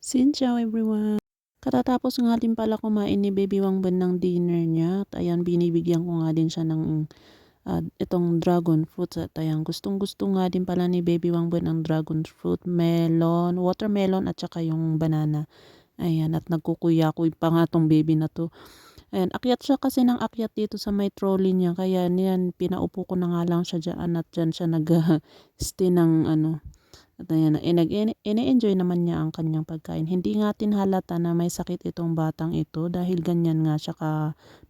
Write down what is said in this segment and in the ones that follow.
Xin chào everyone! Katatapos nga din pala kumain ni Baby Wangban ng dinner niya at ayan binibigyan ko nga din siya ng ah, itong dragon fruit at ayan gustong gusto nga din pala ni Baby Wangban ng dragon fruit, melon, watermelon at saka yung banana. Ayan at nagkukuya-kuy pa nga tong baby na to. Ayan, akyat siya kasi ng akyat dito sa may trolley niya kaya niyan pinaupo ko na nga lang siya dyan at dyan siya nag-stay ng ano at ayan, eh, nag enjoy naman niya ang kanyang pagkain. Hindi nga tinhalata na may sakit itong batang ito dahil ganyan nga siya ka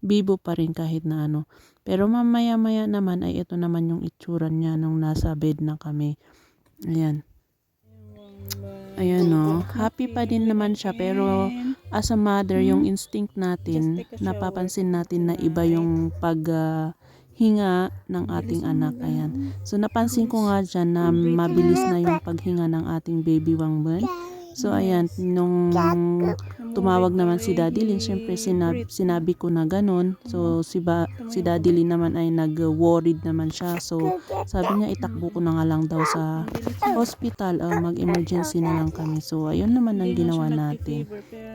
bibo pa rin kahit na ano. Pero mamaya-maya naman ay ito naman yung itsura niya nung nasa bed na kami. Ayan. Ayan o, happy pa din naman siya pero as a mother, yung instinct natin, napapansin natin na iba yung pag ah, hinga ng ating anak. Ayan. So napansin ko nga dyan na mabilis na yung paghinga ng ating baby Wangban. So ayan, nung tumawag naman si Daddy Lin, syempre sinabi, sinabi ko na ganun. So si, ba, si Daddy Lin naman ay nag-worried naman siya. So sabi niya itakbo ko na nga lang daw sa hospital, uh, mag-emergency na lang kami. So ayun naman ang ginawa natin.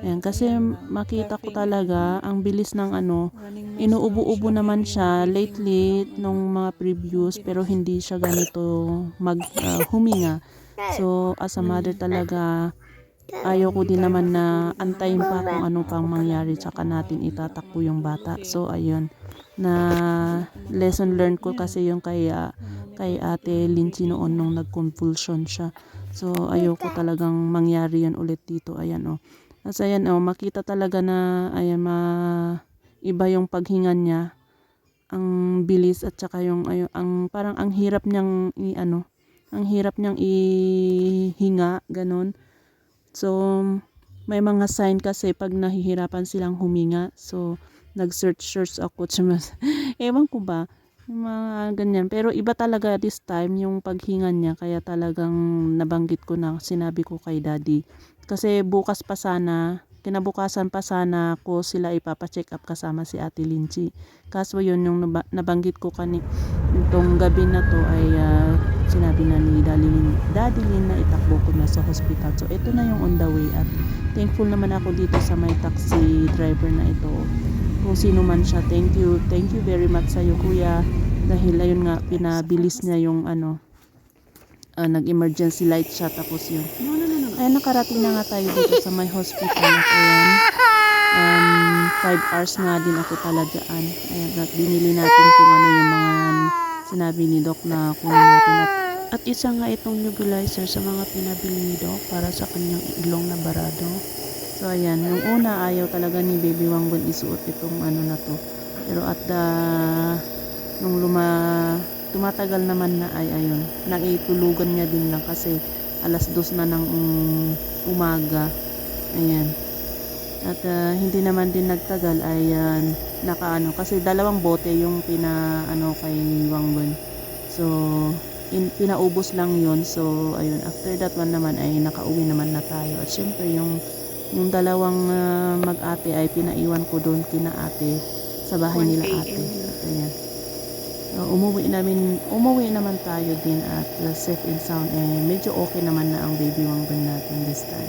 Ayan, kasi makita ko talaga ang bilis ng ano, inuubo-ubo naman siya lately nung mga previews pero hindi siya ganito mag ah, huminga. So as a mother talaga ayaw ko din naman na antayin pa kung ano pang mangyari tsaka natin itatakbo yung bata. So ayun na lesson learned ko kasi yung kay ah, kay Ate Linchi noon nung nag-convulsion siya. So ayoko talagang mangyari yan ulit dito. Ayan oh. Kasi ayan oh, makita talaga na ayan ma iba yung paghinga niya. Ang bilis at saka yung ayo ang parang ang hirap niyang i ano, ang hirap niyang ihinga ganun. So may mga sign kasi pag nahihirapan silang huminga. So nag-search search ako. Ewan ko ba yung mga ganyan. Pero iba talaga this time yung paghinga niya kaya talagang nabanggit ko na sinabi ko kay daddy. Kasi bukas pa sana kinabukasan pa sana ko sila ipapacheck up kasama si Ate Linchi. Kaso yun yung naba- nabanggit ko kani itong gabi na to ay ah, sinabi na ni Daddy Lin, Daddy Lin na itakbo ko na sa hospital. So ito na yung on the way at thankful naman ako dito sa may taxi driver na ito. Kung sino man siya, thank you. Thank you very much sa iyo kuya. Dahil ayun nga, pinabilis niya yung ano, ah, nag-emergency light siya tapos yun. Ay, nakarating na nga tayo dito sa may hospital at ayan. Um, 5 hours nga din ako pala dyan. Ayan, at binili natin kung ano yung mga sinabi ni Doc na kunin natin. At, at isa nga itong nebulizer sa mga pinabili ni Doc para sa kanyang ilong na barado. So ayan, nung una ayaw talaga ni Baby Wanggon isuot itong ano na to. Pero at the, nung luma, tumatagal naman na ay ayun, naitulugan niya din lang kasi alas dos na ng um, umaga. Ayan. At ah, hindi naman din nagtagal ay nakaano kasi dalawang bote yung pina ano kay Wangbon. So in, pinaubos lang yun. So ayun, after that one naman ay nakauwi naman na tayo. At syempre yung yung dalawang ah, mag-ate ay pinaiwan ko doon kina ate sa bahay nila ate. At ayan. So, umuwi namin, umuwi naman tayo din at uh, safe and sound. Eh, medyo okay naman na ang baby wangban natin this time.